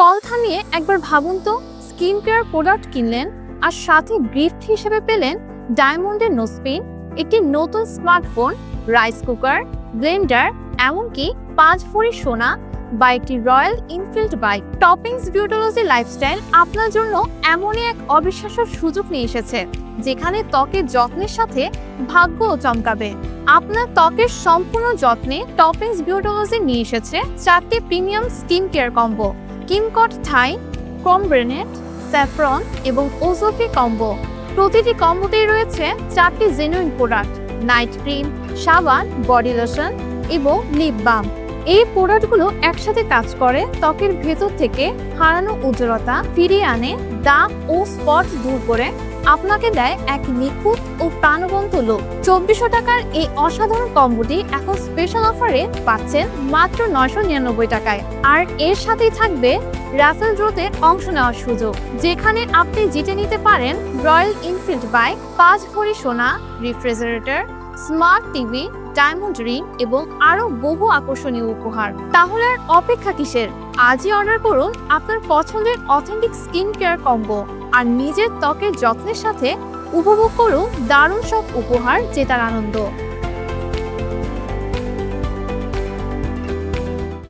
Scroll থামিয়ে একবার ভাবুন তো স্কিন কেয়ার প্রোডাক্ট কিনলেন আর সাথে গিফট হিসেবে পেলেন ডায়মন্ডের নোসপিন, একটি নতুন স্মার্টফোন, রাইস কুকার, ব্লেন্ডার, এমনকি পাঁচ ভরি সোনা বা একটি Royal Enfield bike. Toppings Beautology lifestyle আপনার জন্য এমনই এক অবিশ্বাস্য সুযোগ নিয়ে এসেছে, যেখানে ত্বকের যত্নের সাথে ভাগ্যও চমকাবে। আপনার ত্বকের সম্পূর্ণ যত্নে টপিংস বিউটোলজি নিয়ে এসেছে চারটি প্রিমিয়াম স্কিন কেয়ার কম্বো। কিমকট থাই কমব্রেনেট স্যাফ্রন এবং ওজোফি কম্বো। প্রতিটি কম্বোতেই রয়েছে চারটি জেনুইন প্রোডাক্ট নাইট ক্রিম সাবান বডি লোশন এবং লিপ বাম এই প্রোডাক্টগুলো একসাথে কাজ করে, ত্বকের ভেতর থেকে হারানো উজ্জ্বলতা ফিরিয়ে আনে দাগ ও স্পট দূর করে আপনাকে দেয় এক নিখুঁত ও প্রাণবন্ত লোক। চব্বিশশো টাকার এই অসাধারণ কম্বোটি এখন স্পেশাল অফারে পাচ্ছেন মাত্র নয়শো নিরানব্বই টাকায়। আর এর সাথেই থাকবে রাফেল ড্রোতে অংশ নেওয়ার সুযোগ। যেখানে আপনি জিতে নিতে পারেন রয়্যাল ইনফিল্ড বাইক পাঁচ ভরি সোনা refrigerator smart TV diamond ring এবং আরও বহু আকর্ষণীয় উপহার। তাহলে আর অপেক্ষা কিসের? আজই অর্ডার করুন আপনার পছন্দের অথেন্টিক স্কিন কেয়ার কম্বো আর নিজের ত্বকের যত্নের সাথে উপভোগ করুন দারুণ সব উপহার জেতার আনন্দ।